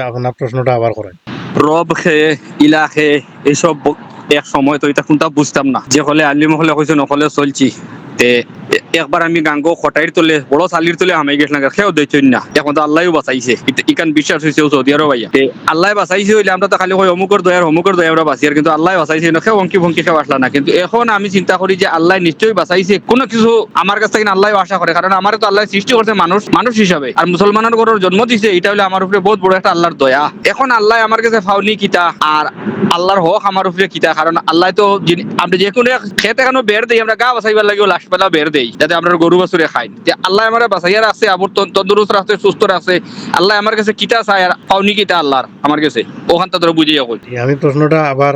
আপনার প্রশ্নটা আবার করেন। রব খেয়ে ইলা খেয়ে এসব এক সময় তো এটা কোনটা বুঝতাম না। যে হলে আলিম হলে হয়েছে নকলে চলছি। একবার আমি গাঙ্গো খটাইর তোলে, বড় চালির তোলে হামাই গেছিলাম খেয়েও দেখছেন না। এখন তো আল্লাহও বাঁচাইছে। ইকান বিশ্বাস হয়েছে সৌদি আরব আইয়া। তে, আল্লাহ বাঁচাইছে হইলে আমরা তো খালি কই অমুকর দয়ার অমুকর দয়া আমরা বাঁচি আর কিন্তু আল্লাহ বাঁচাইছে না খেয়ে অঙ্কি ভঙ্কি খেয়ে আসলা না। কিন্তু এখন আমি চিন্তা করি যে আল্লাহ নিশ্চয়ই বাঁচাইছে, কোনো কিছু আমার কাছ থেকে আল্লাহ আশা করে কারণ আমার তো আল্লাহ সৃষ্টি করছে মানুষ মানুষ হিসাবে আর মুসলমানের ঘরের জন্ম দিছে এটা হলে আমার উপরে বহুত বড় একটা আল্লাহর দয়া। এখন আল্লাহ আমার কাছে ফাউনি কিতা আর আল্লাহর হক আমার উপরে কিতা কারণ আল্লাহ তো আমরা যে কোনো খেতে কেন বের দেই আমরা গা বাঁচাইবার লাগিও বেলা বের দেই, যাতে আমরা গরু বাছুরে খাই। যে আল্লাহ আমার বাঁচাইয়ার আছে আবার তন- তন্দুরুস্ত আছে সুস্থ আছে আল্লাহ আমার কাছে কিতা চায় আর ফাউনি কিতা আল্লাহর আমার কাছে, ওখান তো বুঝিয়ে কই। আমি প্রশ্নটা আবার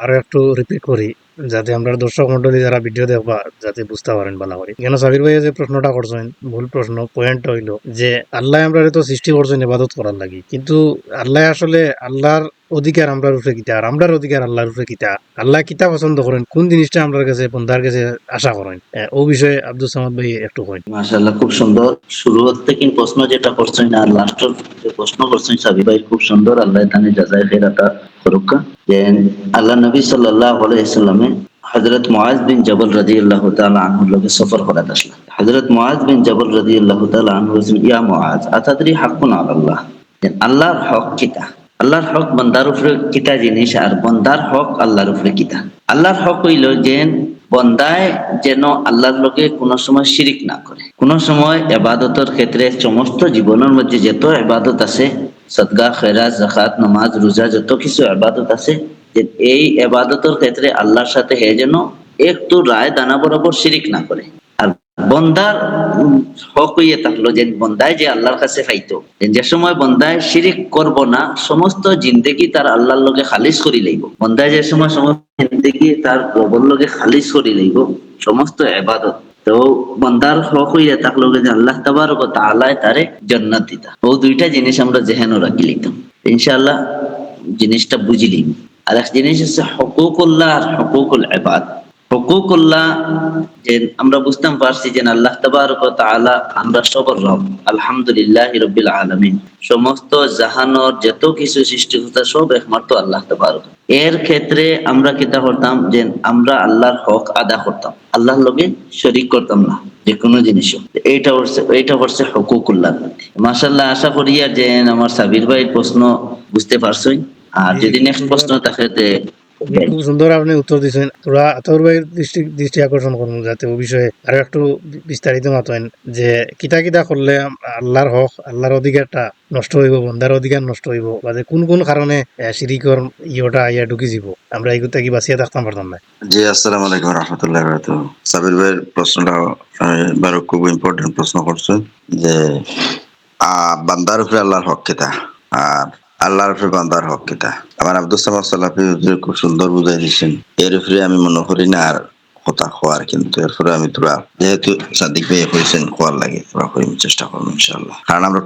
আরও একটু রিপিট করি, যাতে আমরা দর্শক মন্ডলী যারা ভিডিও দেখবা, যাতে বুঝতে পারেন ভালো করে। কেন সাবির ভাই যে প্রশ্নটা করছেন, ভুল প্রশ্ন পয়েন্ট হইল যে, আল্লাহ আমরা তো সৃষ্টি করছেন, ইবাদত করার লাগে। কিন্তু আল্লাহ আসলে আল্লাহর অধিকার আমরার উপরে কিতা? আর আমরার অধিকার আল্লাহর উপরে কিতা? আল্লাহ কিতা পছন্দ করেন? কোন জিনিসটা আমরার কাছে বন্ধার কাছে আশা করেন? ও বিষয়ে আব্দুল সামাদ ভাই একটু কইন। মাশাআল্লাহ, খুব সুন্দর। শুরু থেকে প্রশ্ন যেটা করছেন আর লাস্টের যে প্রশ্ন করছেন সাবি ভাই, খুব সুন্দর। আল্লাহ তানে জাজায় খেরাটা করুকা। যে আল্লাহ নবী সাল্লাল্লাহু আলাইহি সাল্লামে হযরত মুআজ বিন জবল রাদিয়াল্লাহু তাআলা আনহুর লগে সফর করাত আসলেন। হযরত মুআজ বিন জবল রাদিয়াল্লাহু তাআলা আনহু ইয়া মুআজ, আতাদরি হাক্কুন আলাল্লাহ? আল্লাহর হক কিতা? আল্লাহর হক বান্দার উপরে কিতা জিনিস আর বন্দার হক আল্লাহর উপরে কিতা। আল্লাহর হক হইল যে বন্দায় যেন আল্লাহর লোকে কোনো সময় শিরিক না করে। কোনো সময় এবাদতের ক্ষেত্রে সমস্ত জীবনের মধ্যে যত এবাদত আছে সদগা খেরাজ জাকাত নামাজ, রোজা, যত কিছু এবাদত আছে, যে এই এবাদতের ক্ষেত্রে আল্লাহর সাথে হে যেন একটু রায় দানা বরাবর শিরিক না করে। বন্দার হক হইয়ে থাকল যে বন্দায় যে আল্লাহর কাছে পাইতো যে সময় বন্দায় শিরিক করব না, সমস্ত জিন্দেগি তার আল্লাহর লগে খালিজ করি লইব। বন্দায় যে সময় সমস্ত জিন্দেগি তার প্রবল লগে খালিজ করি লইব, সমস্ত এবাদত তো বন্দার হক হইয়া থাকল যে আল্লাহ ওয়া তাআলা তারে জান্নাত দিতা। ও দুইটা জিনিস আমরা জেহেনও রাখি লিখতাম ইনশাআল্লাহ জিনিসটা বুঝিলি। আর এক জিনিস হচ্ছে হকুকুল্লাহ আর হকুকুল ইবাদ। হকুকুল্লাহ যে আমরা বুঝতাম পারছি যে আল্লাহ তাবারক তাআলা আমরা সবর রব আলহামদুলিল্লাহ রব্বিল আলামিন। সমস্ত জাহানোর যত কিছু সব একমাত্র আল্লাহ তাবারক। এর ক্ষেত্রে আমরা কিতা করতাম যে আমরা আল্লাহর হক আদা করতাম। আল্লাহর লগে শরীক করতাম না যে কোনো জিনিসও। এইটা হচ্ছে এইটা হচ্ছে হকুকুল্লাহ মাশাল্লাহ আশা করি আর যে আমার সাবির ভাই প্রশ্ন বুঝতে পারছই। আর যদি নেক্সট প্রশ্ন থাকে খুব সুন্দর আপনি উত্তর দিচ্ছেন তোরা আতর ভাইয়ের দৃষ্টি দৃষ্টি আকর্ষণ করুন যাতে ও বিষয়ে আরও একটু বিস্তারিত মাতেন যে কিতা কিতা করলে আল্লাহর হক আল্লাহর অধিকারটা নষ্ট হইব বন্ধার অধিকার নষ্ট হইব বা যে কোন কোন কারণে আহ, শিরিকর ইয়েটা ইয়া ঢুকি যাব। আমরা এগুলো কি বাঁচিয়ে থাকতাম পারতাম না? জি আসসালামু আলাইকুম রহমতুল্লাহ সাবির ভাইয়ের প্রশ্নটা এবারও খুব ইম্পর্টেন্ট প্রশ্ন করছেন যে বান্দার উপরে আল্লাহর হক কেতা আর আল্লাহর বান্দার হক আমার আব্দুল খুব সুন্দর বুঝাই দিচ্ছেন এর উপরে আমি মনে করি না আর কথা খোয়ার কিন্তু এরপরে আমি তোরা যেহেতু সাদিক ভাই খোয়ার লাগে তোরা করি চেষ্টা করব ইনশাল্লাহ কারণ আমরা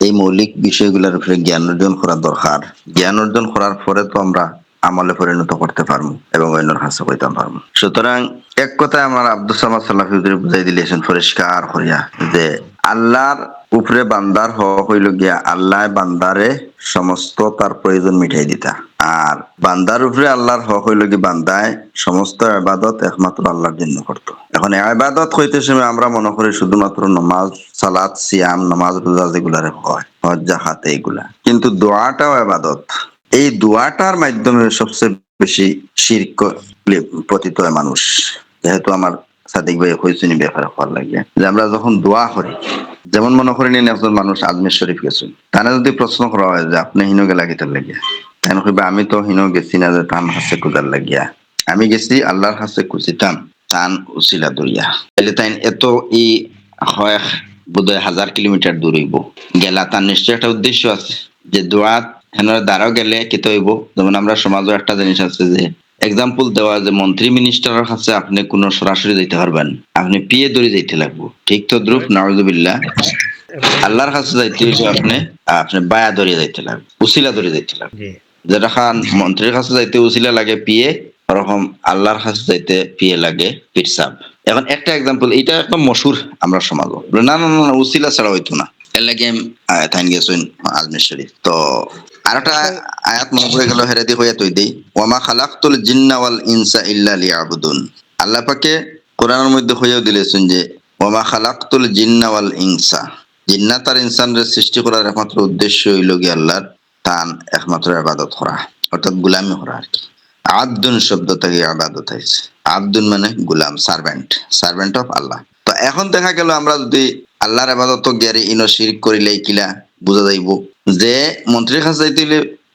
এই মৌলিক বিষয়গুলোর উপরে জ্ঞান অর্জন করা দরকার। জ্ঞান অর্জন করার পরে তো আমরা আমলে পরিণত করতে পারব এবং অন্যর হাসে কইতে পারব। সুতরাং এক কথায় আমার আব্দুল সামাদ সাল্লাফি বুঝাই দিলেছেন পরিষ্কার করিয়া যে আল্লাহর উপরে বান্দার হক হইল গিয়া আল্লাহ বান্দারে সমস্ত তার প্রয়োজন মিটাই দিতা। আর বান্দার উপরে আল্লাহর হক হইল কি বান্দায় সমস্ত আবাদত একমাত্র আল্লাহর জন্য করতো। এখন আবাদত হইতে সময় আমরা মনে করি শুধুমাত্র নমাজ, সালাত, সিয়াম, নামাজ, রোজা যেগুলারে হয় হজ জাকাত এইগুলা। কিন্তু দোয়াটাও আবাদত এই দোয়াটার মাধ্যমে সবচেয়ে বেশি শিরক পতিত মানুষ। যেহেতু আমার সাদিক ভাই হয়েছেনি ব্যাপারে হওয়ার লাগে। যে আমরা যখন দোয়া করি, যেমন মনে করেন একজন মানুষ আজমের শরীফ গেছেন, তারা যদি প্রশ্ন করা হয় যে আপনি হিনো গেলা গেটার লাগিয়া তাই কইবে, আমি তো হিনো গেছি না যে তান হাসে কুদার লাগিয়া। আমি গেছি আল্লাহর হাসে কুচিতাম টান উচিলা দরিয়া। তাহলে তাই এত ই হয় বোধহয় হাজার কিলোমিটার দূর হইব। গেলা তার নিশ্চয় একটা উদ্দেশ্য আছে, যে দোয়াত হেনার দ্বারাও গেলে কেতে হইব। যেমন আমরা সমাজের একটা জিনিস আছে যে এক্সাম্পল দেওয়া যে মন্ত্রী মিনিস্টারের কাছে আপনি কোনো সরাসরি যাইতে পারবেন। আপনি পিয়ে ধরে যাইতে লাগবো। ঠিক তো দ্রুপ নাউজুবিল্লাহ। আল্লাহর কাছে যাইতে হইলে আপনি আপনি বায়া ধরে যাইতে লাগবে উসিলা ধরে যাইতে লাগবে। যেটা খান মন্ত্রীর কাছে যাইতে উসিলা লাগে পিয়ে ওরকম আল্লাহর কাছে যাইতে পিয়ে লাগে পিরসাব। এখন একটা এক্সাম্পল এটা একটা মশুর আমরা সমাজ না না না উসিলা ছাড়া হইতো না। এর লাগে আয়াত আইন গেছেন তো আর একটা আয়াত মনে পড়ে গেল, হেরে দি হইয়া তুই দেই। ওয়ামা খালাকতুল জিন্না ওয়াল ইনসা ইল্লা লিয়াবুদুন। আল্লাহ পাকে কোরআনের মধ্যে হইয়াও দিলেছেন যে, ওয়ামা খালাকতুল জিন্না ওয়াল ইনসা। সৃষ্টি করার একমাত্র উদ্দেশ্য হইল গিয়ে আল্লাহর তান, একমাত্র আবাদত করা, অর্থাৎ গুলামি করা আর কি। আব্দুন শব্দ থেকে আবাদত হয়েছে। আব্দুন মানে গুলাম সার্ভেন্ট সার্ভেন্ট অফ আল্লাহ তো এখন দেখা গেল, আমরা যদি আল্লাহর আবাদত গিয়ারে ইনো শিরিক করিলে কিলা বুঝা যাইব। যে মন্ত্রীর কাছে যাইতে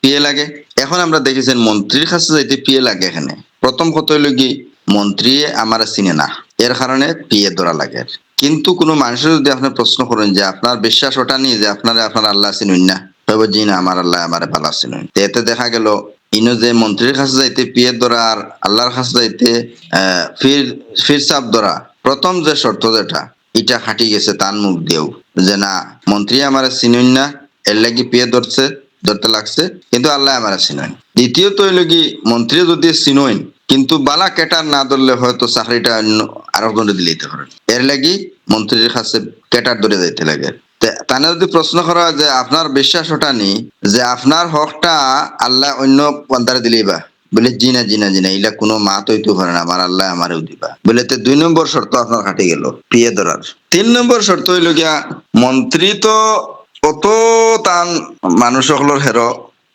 পিয়ে লাগে। এখন আমরা দেখেছেন মন্ত্রীর কাছে যাইতে পিয়ে লাগে এখানে। প্রথম কথা হইল কি মন্ত্রী আমার চিনে না। এর কারণে পিয়ে ধরা লাগে। কিন্তু কোনো মানুষের যদি আপনি প্রশ্ন করেন যে আপনার বিশ্বাস ওটা নিয়ে যে আপনারা আপনার আল্লাহ চিনুন না, তবে জি না, আমার আল্লাহ আমার পালা চিনুন। এতে দেখা গেল, ইনো যে মন্ত্রীর কাছে যাইতে পিয়ে ধরা আর আল্লাহর কাছে যাইতে ফির ফির চাপ ধরা, প্রথম যে শর্ত যেটা, এটা খাটি গেছে তার মুখ দিয়েও। যে না, মন্ত্রী আমার চিনুন না এর লাগি পিয়ে ধরছে, ধরতে লাগছে, কিন্তু আল্লাহ আমার চিনুন দ্বিতীয়ত হইল কি মন্ত্রী যদি চিনুন কিন্তু বালা কেটার না ধরলে হয়তো চাকরিটা অন্য আরও জনে দিলেইতে পারেন। এর লাগি মন্ত্রীর কাছে কেটার ধরে যাইতে লাগে। তে- তানে যদি প্রশ্ন করা হয় যে আপনার বিশ্বাস ওটা নেই, যে আপনার হকটা আল্লাহ অন্য দিলেই বা। বলে জি না জি না জি না এগুলা কোনো মা তৈতে পারে না, আমার আল্লাহ আমারেও দিবা। বলে, তে দুই নম্বর শর্ত আপনার কাটে গেল, পিয়ে ধরার। তিন নম্বর শর্ত হইল গিয়া, মন্ত্রী তো কত টান মানুষ সকলের হেরো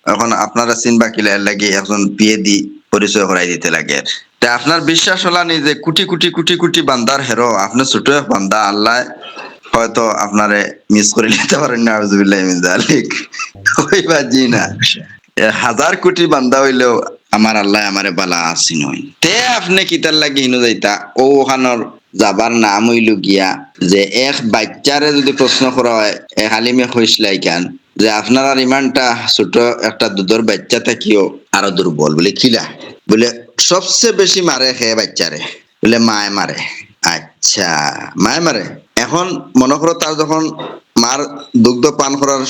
এখন আপনারা চিনবা কিলা এর লাগি এখন পিয়ে দি পরিচয় করাই দিতে লাগে। আপনার বিশ্বাস হলা নি যে কোটি কোটি কোটি কোটি বান্দার হেরো আপনি ছোট বান্দা, আল্লাহ হয়তো আপনারে মিস করে নিতে পারেন না আউযুবিল্লাহি মিন যালিক। কইবা জি না। হাজার কোটি বান্দা হইলেও আমার আল্লাহ আমারে বালা আসি নয়। তে আপনি কিতার লাগি হিনু যাইতা, ও ওখানোর যাবার নাম হইল গিয়া যে এক বাচ্চারে যদি প্রশ্ন করা হয়, এ হালিমে হইসলাই কেন? যে আপনার ইমানটা ছোট একটা দুধের বাচ্চা থাকিও আরও দুর্বল বলে খিলা। বলে সবচেয়ে বেশি মারে খেয়ে বাচ্চারে বলে, মায় মারে আচ্ছা মায় মারে এখন মনে করো তার যখন মার দুগ্ধ পান করার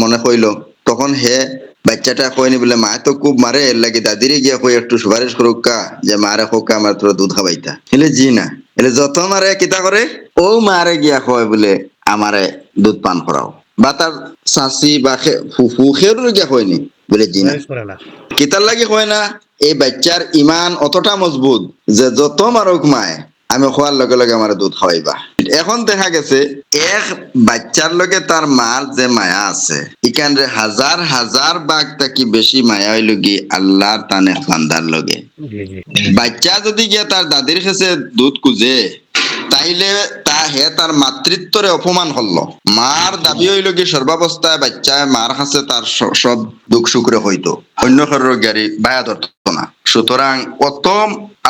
মনে হইল তখন হে বাচ্চাটা কইনি বলে মা তো খুব মারে এর লাগে দাদিরে গিয়া কই একটু সুপারিশ করুক কা যে মারে হোক আমার তোর দুধ খাবাইতা এলে জি না। এলে যত মারে কিতা করে? ও মারে গিয়া কয় বলে আমারে দুধ পান করাও। বা তার চাচি বা ফুফু সেও গিয়া কয়নি বলে জি না। কিতার লাগে কয় না? এই বাচ্চার ইমান অতটা মজবুত যে যত মারক মায় আমি খোয়ার লগে লগে আমার দুধ খাওয়াইবা এখন দেখা গেছে, এক বাচ্চার লগে তার মার যে মায়া আছে। ইখানে হাজার হাজার বাঘ তাকি বেশি মায়া হইল কি আল্লাহর তানে বান্দার লগে। বাচ্চা যদি গিয়া তার দাদির কাছে দুধ খুঁজে, তাইলে তা হে তার মাতৃত্বরে অপমান হল মার দাবি হইল কি সর্বাবস্থায় বাচ্চায় মার কাছে তার সব দুঃখ সুখরে হইতো অন্য কারোর গাড়ি বায়া ধরত না। সুতরাং কত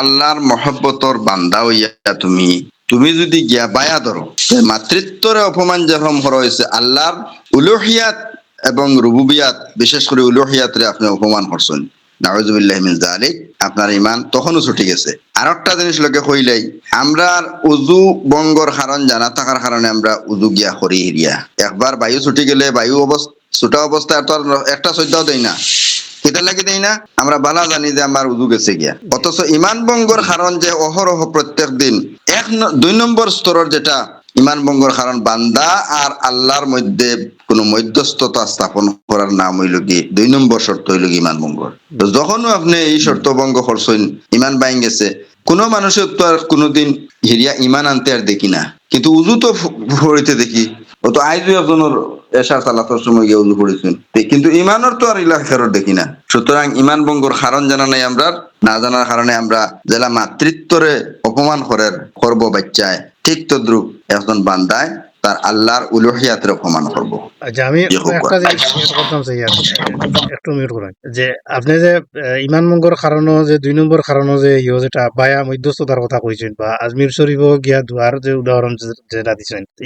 আল্লাহর মহব্বতর বান্দা হইয়া তুমি তুমি যদি গিয়া বায়া ধরো মাতৃত্বরে অপমান যেরকম করা হয়েছে আল্লাহর উলুহিয়াত এবং রুবুবিয়াত, বিশেষ করে উলুহিয়াতরে আপনি অপমান করছেন। মিন জালিক আপনার ইমান তখনও ছুটি গেছে। আর একটা জিনিস লোকে কইলেই আমরা উজু বঙ্গর কারণ জানা থাকার কারণে আমরা উজু গিয়া করি হিরিয়া। একবার বায়ু ছুটি গেলে বায়ু অবস্থা, ছোটা অবস্থায় তো আর একটা শ্রদ্ধাও দেয় না। কিতা লাগে দেই না, আমরা বালা জানি যে আমার উজু গেছে গিয়া। অথচ ইমান বঙ্গর কারণ যে অহরহ প্রত্যেক দিন, এক দুই নম্বর স্তরের যেটা ইমান বঙ্গর কারণ বান্দা আর আল্লাহর মধ্যে কোন মধ্যস্থতা স্থাপন করার নাম হইল কি, দুই নম্বর শর্ত হইল ইমান বঙ্গর যখনও আপনি এই শর্ত ভঙ্গ করছেন ইমান বাইন গেছে। কোন মানুষের তো আর কোনোদিন হিরিয়া ইমান আনতে আর দেখি না। কিন্তু উজু তো ভরিতে দেখি। ও তো আইজু একজনের এসা সালাতের সময় গিয়ে উজু পড়েছেন কিন্তু ইমানের তো আর ফেরত দেখি না। সুতরাং ইমান বঙ্গর কারণ জানা নাই আমরা, না জানার কারণে আমরা জেলা মাতৃত্বরে অপমান করার করব বাচ্চায় ঠিক তদ্রুপ একজন বান্দায় তার আল্লাহর উলুহিয়াতের অপমান করব। আচ্ছা আমি একটা জিনিস করতাম একটু মিউট করেন। যে আপনি যে ইমান মঙ্গর কারণও যে দুই নম্বর কারণও যে ইয়ে যেটা বায়া মধ্যস্থতার কথা কইছেন বা আজমির শরীফ গিয়া দুয়ার যে উদাহরণ যেটা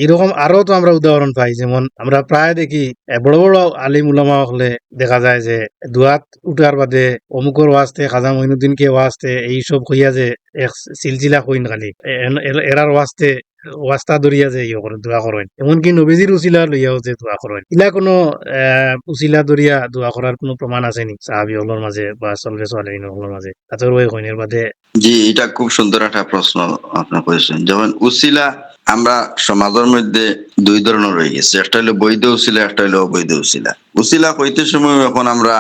এরকম আরও তো আমরা উদাহরণ পাই। যেমন আমরা প্রায় দেখি বড় বড় আলিম উলামা হলে দেখা যায় যে দুয়াত উঠার বাদে অমুকর ওয়াস্তে খাজা মহিনুদ্দিনকে ওয়াস্তে এইসব কইয়া যে এক সিলসিলা কইন খালি। এরার ওয়াস্তে ওয়াস্তা দরিয়া যে ইয়ে করেন দোয়া করেন এমনকি নবীজির উচিলা লইয়াও যে দোয়া করেন ইলা কোনো উসিলা দরিয়া দোয়া করার কোনো প্রমাণ আছে নি? সাহাবি হলোর মাঝে বা সলভে সোয়ালিন হলোর মাঝে তাদের ওই হইনের বাদে জি, এটা খুব সুন্দর একটা প্রশ্ন আপনি করেছেন যেমন উসিলা আমরা সমাজের মধ্যে দুই ধরনের রয়ে গেছে। একটা হলো বৈধ উসিলা একটা হলো অবৈধ উসিলা উসিলা কইতে সময় এখন আমরা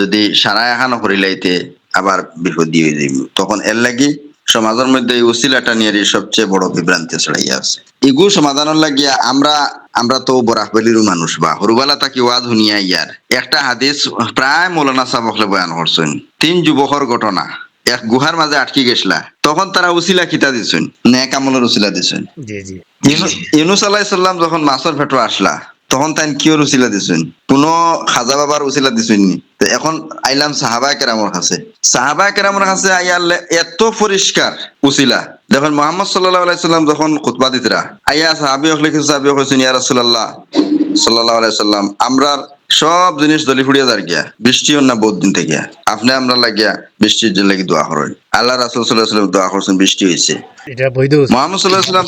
যদি সারা এখানো করিলাইতে আবার বিপদ হয়ে যাইব। তখন এর লাগি সমাজের মধ্যে এই উসিলাটা নিয়ে সবচেয়ে বড় বিভ্রান্তি ছড়াইয়া আছে। ইগু সমাধানের লাগিয়া আমরা আমরা তো বরাকবেলির মানুষ বা হরুবালা তাকি ওয়াজ শুনিয়া ইয়ার। একটা হাদিস প্রায় মৌলানা সাবকলে বয়ান করছেন তিন যুবকর ঘটনা এক গুহার মাঝে আটকি গেছিলা তখন তারা উসিলা খিতা দিছেন ন্যাক আমলের উসিলা দিছেন। ইউনুস আলাইসাল্লাম যখন মাছের ভেটো আসলা তখন তাই কিয়র উচিলা দিছেন? কোন খাজা বাবার উচিলা দিছেন নি? এখন আইলাম সাহাবা কেরামর কাছে। সাহাবা কেরামর কাছে আইয়ালে এত পরিষ্কার উচিলা। দেখেন মোহাম্মদ সাল্লাহ আলাইসাল্লাম যখন খুতবা দিতরা আইয়া সাহাবি হকলে কিছু সাহাবি হয়েছেন ইয়া রাসুল্লাহ সাল্লাহ আলাইসাল্লাম সব জিনিস দলি ফুড়িয়া যার গিয়া বৃষ্টিও না বহুত দিন থেকে। আপনি আমরা লাগিয়া বৃষ্টির জন্য লাগি দোয়া করেন। আল্লাহ রাসুল সাল্লাহ সাল্লাম দোয়া করছেন বৃষ্টি হয়েছে। মোহাম্মদ সাল্লাহ সাল্লাম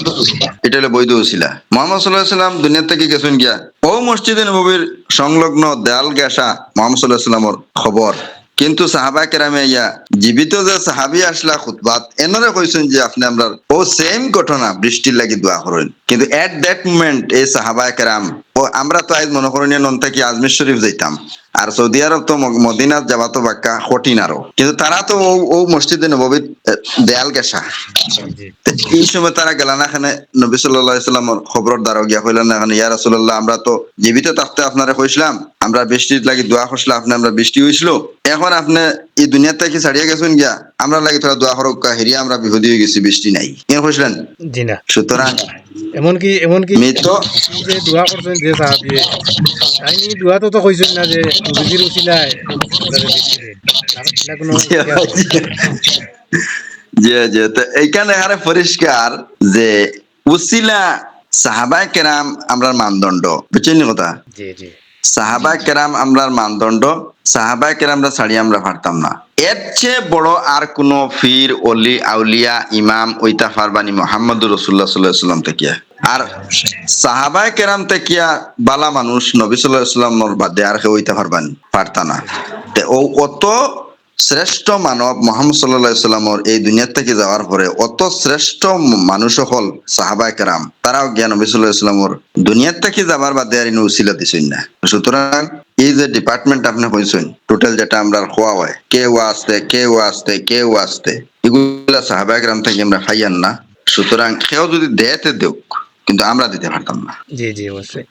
এটা হলো বৈধ উসিলা। মোহাম্মদ সাল্লাহ সাল্লাম দুনিয়া থেকে গেছেন গিয়া ও মসজিদে নবীর সংলগ্ন দেয়াল গেসা মোহাম্মদ সাল্লাহ সাল্লামর খবর। কিন্তু সাহাবা কেরামে ইয়া জীবিত যে সাহাবি আসলা খুতবাত এনারে কইছেন যে আপনি আমরা ও সেম ঘটনা বৃষ্টির লাগি দোয়া করেন। কিন্তু এট দ্যাট মোমেন্ট এই সাহাবা কেরাম আমরা তো আজ মনে করেন নন থেকে আজমির শরীফ যাইতাম। আর সৌদি আরব তো মদিনাত যাবা তো বাক্কা কঠিন আরও। কিন্তু তারা তো ও মসজিদে নবীর দেয়াল গেসা এই সময় তারা গেল না এখানে নবী সাল্লামের খবর দ্বারা গিয়া কইলেন না এখানে ইয়া রাসূলুল্লাহ আমরা তো জীবিত থাকতে আপনারা কইছিলাম আমরা বৃষ্টির লাগি দোয়া করছিলাম আপনি আমরা বৃষ্টি হইছিল। এখন আপনি এই দুনিয়া থেকে ছাড়িয়ে গেছেন গিয়া আমরা লাগি তোরা দোয়া করক হেরিয়া আমরা বিহুদি হয়ে গেছি বৃষ্টি নাই। কেন কইছিলেন? জি না। সুতরাং এমনকি এমনকি এই যে দোয়া করছেন যে সাহাবি আইনি দোয়া তো তো কইছেন না যে দিন। আর জি জি। তো এইখানে হারে পরিষ্কার যে উসিলা সাহাবাই কেরাম আমরার মানদণ্ড। বুঝছেন কথা? জি জি। সাহাবা কেরাম আমরার মানদণ্ড সাহাবা কেরামরা ছাড়ি আমরা পারতাম না। এর চেয়ে বড় আর কোন ফির অলি আউলিয়া, ইমাম ওইতা ফারবানি মোহাম্মদ রসুল্লাহ সাল্লাহ সাল্লাম তেকিয়া আর সাহাবা কেরাম তেকিয়া বালা মানুষ নবী সাল্লাহ সাল্লামর বাদে আর কেউ ওইতা ফারবানি পারতা না। তে ও অত শ্রেষ্ঠ মানব মোহাম্মদ সাল্লাহ সাল্লামর এই দুনিয়ার থেকে যাওয়ার পরে অত শ্রেষ্ঠ মানুষ হল সাহাবা কেরাম। তারাও জ্ঞান নবী সাল্লাহ সাল্লামর দুনিয়ার থেকে যাবার বাদে আর ইনি উসিলা দিছেন না। সুতরাং এই যে ডিপার্টমেন্ট আপনি কইছেন টোটাল যেটা আমরা খোয়া হয় কে ও আসতে কে ও আসতে কে ও আসতে, এগুলা সাহাবা কেরাম থেকে আমরা খাইয়ান না। সুতরাং কেউ যদি দেয়তে দেউক, কিন্তু আমরা দিতে পারতাম না। জি জি, অবশ্যই।